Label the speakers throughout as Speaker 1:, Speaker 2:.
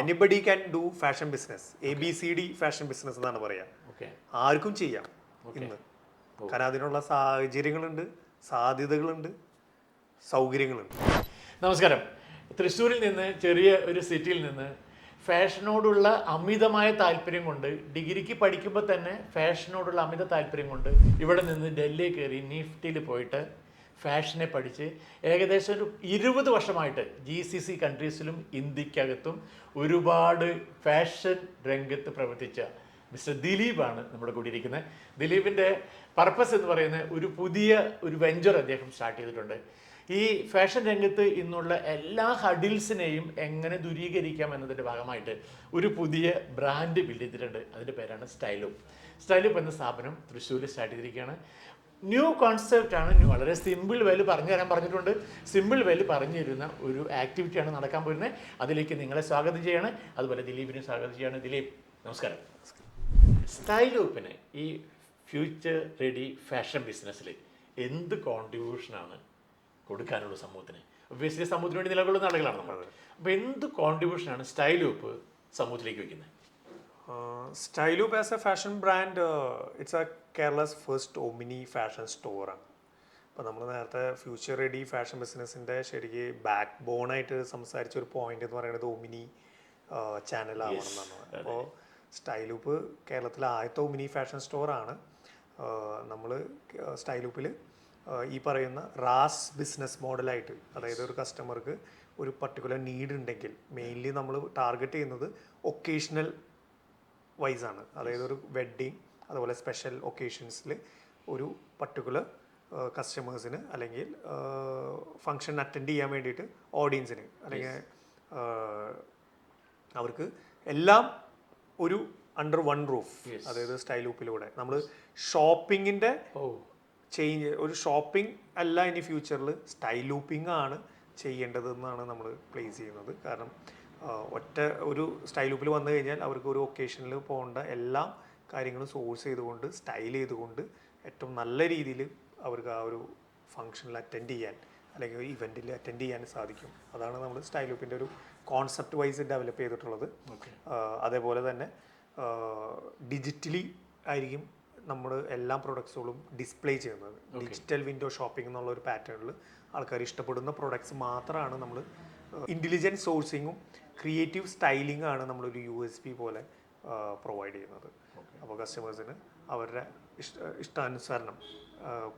Speaker 1: Anybody can do fashion business A B C D fashion business എന്നാണ് പറയാ. ആർക്കും ചെയ്യാം ഇന്ന്. കാരണം അതിനുള്ള സാഹചര്യങ്ങളുണ്ട് സാധ്യതകളുണ്ട് സൗകര്യങ്ങളുണ്ട്.
Speaker 2: നമസ്കാരം. തൃശ്ശൂരിൽ നിന്ന് ചെറിയ ഒരു സിറ്റിയിൽ നിന്ന് ഫാഷനോടുള്ള അമിതമായ താല്പര്യം കൊണ്ട് ഡിഗ്രിക്ക് പഠിക്കുമ്പോൾ തന്നെ ഫാഷനോടുള്ള അമിത താല്പര്യം കൊണ്ട് ഇവിടെ നിന്ന് ഡൽഹി കയറി നിഫ്റ്റിയിൽ പോയിട്ട് ഫാഷനെ പഠിച്ച് ഏകദേശം ഒരു ഇരുപത് വർഷമായിട്ട് ജി സി സി കൺട്രീസിലും ഇന്ത്യക്കകത്തും ഒരുപാട് ഫാഷൻ രംഗത്ത് പ്രവർത്തിച്ച മിസ്റ്റർ ദിലീപാണ് നമ്മുടെ കൂടി ഇരിക്കുന്നത് ദിലീപിന്റെ പർപ്പസ് എന്ന് പറയുന്നത് ഒരു പുതിയ ഒരു വെഞ്ചർ അദ്ദേഹം സ്റ്റാർട്ട് ചെയ്തിട്ടുണ്ട്. ഈ ഫാഷൻ രംഗത്ത് ഇന്നുള്ള എല്ലാ ഹഡിൽസിനെയും എങ്ങനെ ദൂരീകരിക്കാം എന്നതിന്റെ ഭാഗമായിട്ട് ഒരു പുതിയ ബ്രാൻഡ് ബിൽഡ് ചെയ്തിട്ടുണ്ട്. അതിന്റെ പേരാണ് സ്റ്റൈലൂപ്പ്. സ്റ്റൈലൂപ്പ് എന്ന സ്ഥാപനം തൃശ്ശൂരിൽ സ്റ്റാർട്ട് ചെയ്തിരിക്കുകയാണ്. ന്യൂ കോൺസെപ്റ്റ് ആണ്. ന്യൂ വളരെ സിമ്പിൾ വേൽ പറഞ്ഞു തരാൻ പറഞ്ഞിട്ടുണ്ട്. സിമ്പിൾ വേൽ പറഞ്ഞു തരുന്ന ഒരു ആക്ടിവിറ്റിയാണ് നടക്കാൻ പോരുന്നത് അതിലേക്ക് നിങ്ങളെ സ്വാഗതം ചെയ്യാണ്. അതുപോലെ ദിലീപിനെ സ്വാഗതം ചെയ്യാണ്. ദിലീപ് നമസ്കാരം. സ്റ്റൈൽ ഗ്രൂപ്പിന് ഈ ഫ്യൂച്ചർ റെഡി ഫാഷൻ ബിസിനസ്സിൽ എന്ത് കോൺട്രിബ്യൂഷനാണ് കൊടുക്കാനുള്ള സമൂഹത്തിന്? ഒബ്വിയസ്ലി സമൂഹത്തിന് വേണ്ടി നിലകൊള്ളുന്ന ആളുകളാണ് നമ്മൾ. അപ്പോൾ എന്ത് കോൺട്രിബ്യൂഷനാണ് സ്റ്റൈൽ ഗ്രൂപ്പ് സമൂഹത്തിലേക്ക് വയ്ക്കുന്നത്?
Speaker 1: Styloop as a fashion brand it's a Kerala's first omni fashion സ്റ്റോറാണ് അപ്പോൾ നമ്മൾ നേരത്തെ ഫ്യൂച്ചർ റെഡി ഫാഷൻ ബിസിനസ്സിന്റെ ശരിക്ക് ബാക്ക് ബോണായിട്ട് സംസാരിച്ച ഒരു പോയിന്റ് എന്ന് പറയുന്നത് ഒമിനി ചാനലാവണമെന്നാണ് എന്നാണ്. അപ്പോൾ സ്റ്റൈലൂപ്പ് കേരളത്തിലെ ആദ്യത്തെ ഒമിനി ഫാഷൻ സ്റ്റോറാണ് നമ്മൾ സ്റ്റൈലൂപ്പിൽ ഈ പറയുന്ന റാസ് ബിസിനസ് മോഡലായിട്ട് അതായത് ഒരു കസ്റ്റമർക്ക് ഒരു പർട്ടിക്കുലർ നീഡ് ഉണ്ടെങ്കിൽ മെയിൻലി നമ്മൾ ടാർഗറ്റ് ചെയ്യുന്നത് ഒക്കേഷണൽ വൈസ് ആണ്. അതായത് ഒരു വെഡ്ഡിങ് അതുപോലെ സ്പെഷ്യൽ ഒക്കേഷൻസിൽ ഒരു പർട്ടിക്കുലർ കസ്റ്റമേഴ്സിന് അല്ലെങ്കിൽ ഫങ്ഷൻ അറ്റൻഡ് ചെയ്യാൻ വേണ്ടിയിട്ട് ഓഡിയൻസിന് അല്ലെങ്കിൽ അവർക്ക് എല്ലാം ഒരു അണ്ടർ വൺ റൂഫ് അതായത് സ്റ്റൈൽ ഊപ്പിലൂടെ നമ്മൾ ഷോപ്പിങ്ങിന്റെ
Speaker 2: ഓ.
Speaker 1: ചേഞ്ച് ഒരു ഷോപ്പിംഗ് അല്ല ഇനി ഫ്യൂച്ചറിൽ സ്റ്റൈൽ ലൂപ്പിംഗ് ആണ് ചെയ്യേണ്ടതെന്നാണ് നമ്മൾ പ്ലേസ് ചെയ്യുന്നത്. കാരണം ഒറ്റ ഒരു സ്റ്റൈൽ ഉപ്പിൽ വന്നു കഴിഞ്ഞാൽ അവർക്ക് ഒരു ഒക്കേഷനിൽ പോകേണ്ട എല്ലാ കാര്യങ്ങളും സോഴ്സ് ചെയ്തുകൊണ്ട് സ്റ്റൈൽ ചെയ്തുകൊണ്ട് ഏറ്റവും നല്ല രീതിയിൽ അവർക്ക് ആ ഒരു ഫങ്ഷനിൽ അറ്റൻഡ് ചെയ്യാൻ അല്ലെങ്കിൽ ഒരു ഇവന്റിൽ അറ്റൻഡ് ചെയ്യാൻ സാധിക്കും. അതാണ് നമ്മൾ സ്റ്റൈൽ ഉപ്പിന്റെ ഒരു കോൺസെപ്റ്റ് വൈസ് ഡെവലപ്പ് ചെയ്തിട്ടുള്ളത്. അതേപോലെ തന്നെ ഡിജിറ്റലി ആയിരിക്കും നമ്മൾ എല്ലാ പ്രൊഡക്ട്സുകളും ഡിസ്പ്ലേ ചെയ്യുന്നത്. ഡിജിറ്റൽ വിൻഡോ ഷോപ്പിംഗ് എന്നുള്ള ഒരു പാറ്റേണിൽ ആൾക്കാർ ഇഷ്ടപ്പെടുന്ന പ്രൊഡക്ട്സ് മാത്രമാണ് നമ്മൾ ഇന്റലിജന്റ് സോഴ്സിങ്ങും ക്രിയേറ്റീവ് സ്റ്റൈലിംഗ് ആണ് നമ്മളൊരു യു എസ് പി പോലെ പ്രൊവൈഡ് ചെയ്യുന്നത്. അപ്പോൾ കസ്റ്റമേഴ്സിന് അവരുടെ ഇഷ്ട ഇഷ്ടാനുസരണം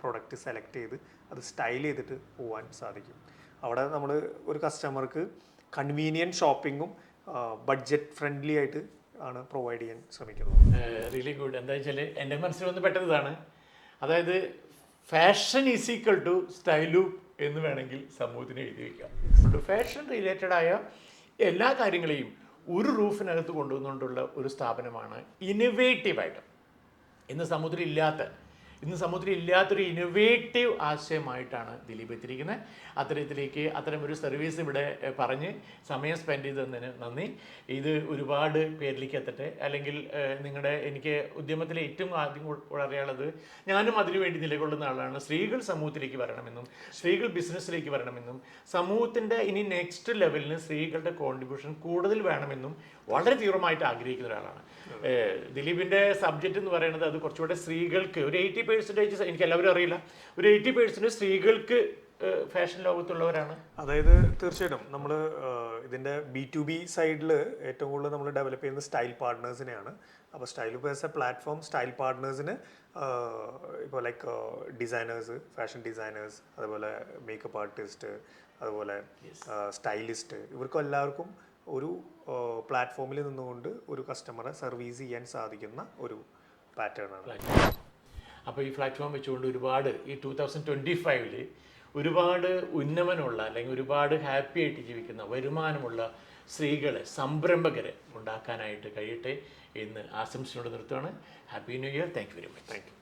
Speaker 1: പ്രൊഡക്റ്റ് സെലക്ട് ചെയ്ത് അത് സ്റ്റൈൽ ചെയ്തിട്ട് പോകാൻ സാധിക്കും. അവിടെ നമ്മൾ ഒരു കസ്റ്റമർക്ക് കൺവീനിയന്റ് ഷോപ്പിങ്ങും ബഡ്ജറ്റ് ഫ്രണ്ട്ലി ആയിട്ട് ആണ് പ്രൊവൈഡ് ചെയ്യാൻ ശ്രമിക്കുന്നത്.
Speaker 2: റിയലി ഗുഡ് എന്താ വെച്ചാൽ എന്റെ മനസ്സിൽ വന്ന് പെട്ടതാണ് അതായത് fashion is equal to Styloop എന്ന് വേണമെങ്കിൽ സമൂഹത്തിന് എഴുതി വയ്ക്കാം ഫാഷൻ റിലേറ്റഡ് ആയ എല്ലാ കാര്യങ്ങളെയും ഒരു റൂഫിനകത്ത് കൊണ്ടുവന്നുകൊണ്ടുള്ള ഒരു സ്ഥാപനമാണ് ഇന്നൊവേറ്റീവായിട്ട് ഇന്ന് സമൂഹത്തിൽ ഇല്ലാത്ത ഇന്ന് സമൂഹത്തിൽ ഇല്ലാത്തൊരു ഇന്നൊവേറ്റീവ് ആശയമായിട്ടാണ് ദിലീപ് എത്തിയിരിക്കുന്നത്. അത്തരത്തിലേക്ക് അത്തരം ഒരു സർവീസ് ഇവിടെ പറഞ്ഞ് സമയം സ്പെൻഡ് ചെയ്തതിന് നന്ദി. ഇത് ഒരുപാട് പേരിലേക്ക് എത്തട്ടെ. അല്ലെങ്കിൽ നിങ്ങളുടെ എനിക്ക് ഉദ്യമത്തിലെ ഏറ്റവും ആദ്യം വളരെയുള്ളത് അറിയാനുള്ളത് ഞാനും അതിനുവേണ്ടി നിലകൊള്ളുന്ന ആളാണ്. സ്ത്രീകൾ സമൂഹത്തിലേക്ക് വരണമെന്നും സ്ത്രീകൾ ബിസിനസ്സിലേക്ക് വരണമെന്നും സമൂഹത്തിന്റെ ഇനി നെക്സ്റ്റ് ലെവലിന് സ്ത്രീകളുടെ കോൺട്രിബ്യൂഷൻ കൂടുതൽ വേണമെന്നും വളരെ തീവ്രമായിട്ട് ആഗ്രഹിക്കുന്ന ഒരാളാണ്. ദിലീപിന്റെ സബ്ജക്റ്റ് എന്ന് പറയുന്നത് അത് കുറച്ചുകൂടെ സ്ത്രീകൾക്ക് ഒരു എയ്റ്റി പെർസെന്റേജ് എനിക്ക് എല്ലാവരും അറിയില്ല. ഒരു എയ്റ്റി പേഴ്സന്റേജ് സ്ത്രീകൾക്ക് ഫാഷൻ ലോകത്തുള്ളവരാണ്.
Speaker 1: അതായത് തീർച്ചയായിട്ടും നമ്മൾ ഇതിന്റെ ബി ടു ബി സൈഡിൽ ഏറ്റവും കൂടുതൽ നമ്മൾ ഡെവലപ്പ് ചെയ്യുന്ന സ്റ്റൈൽ പാർട്ട്നേഴ്സിനെയാണ് അപ്പോൾ style purse a platform style പാർട്ട്നേഴ്സിന് ഇപ്പോൾ ലൈക്ക് ഡിസൈനേഴ്സ് ഫാഷൻ ഡിസൈനേഴ്സ് അതുപോലെ മേക്കപ്പ് ആർട്ടിസ്റ്റ് അതുപോലെ സ്റ്റൈലിസ്റ്റ് ഇവർക്കും എല്ലാവർക്കും ഒരു പ്ലാറ്റ്ഫോമിൽ നിന്നുകൊണ്ട് ഒരു കസ്റ്റമറെ സർവീസ് ചെയ്യാൻ സാധിക്കുന്ന ഒരു പാറ്റേൺ ആണ്.
Speaker 2: അപ്പോൾ ഈ പ്ലാറ്റ്ഫോം വെച്ചുകൊണ്ട് ഒരുപാട് ഈ ടൂ തൗസൻഡ് ട്വന്റി ഫൈവിൽ ഒരുപാട് ഉന്നമനമുള്ള അല്ലെങ്കിൽ ഒരുപാട് ഹാപ്പി ആയിട്ട് ജീവിക്കുന്ന വരുമാനമുള്ള സ്ത്രീകളെ സംരംഭകരെ ഉണ്ടാക്കാനായിട്ട് കഴിയട്ടെ എന്ന് ആശംസയോട് നിർത്തുകയാണ് happy new year thank you very much thank you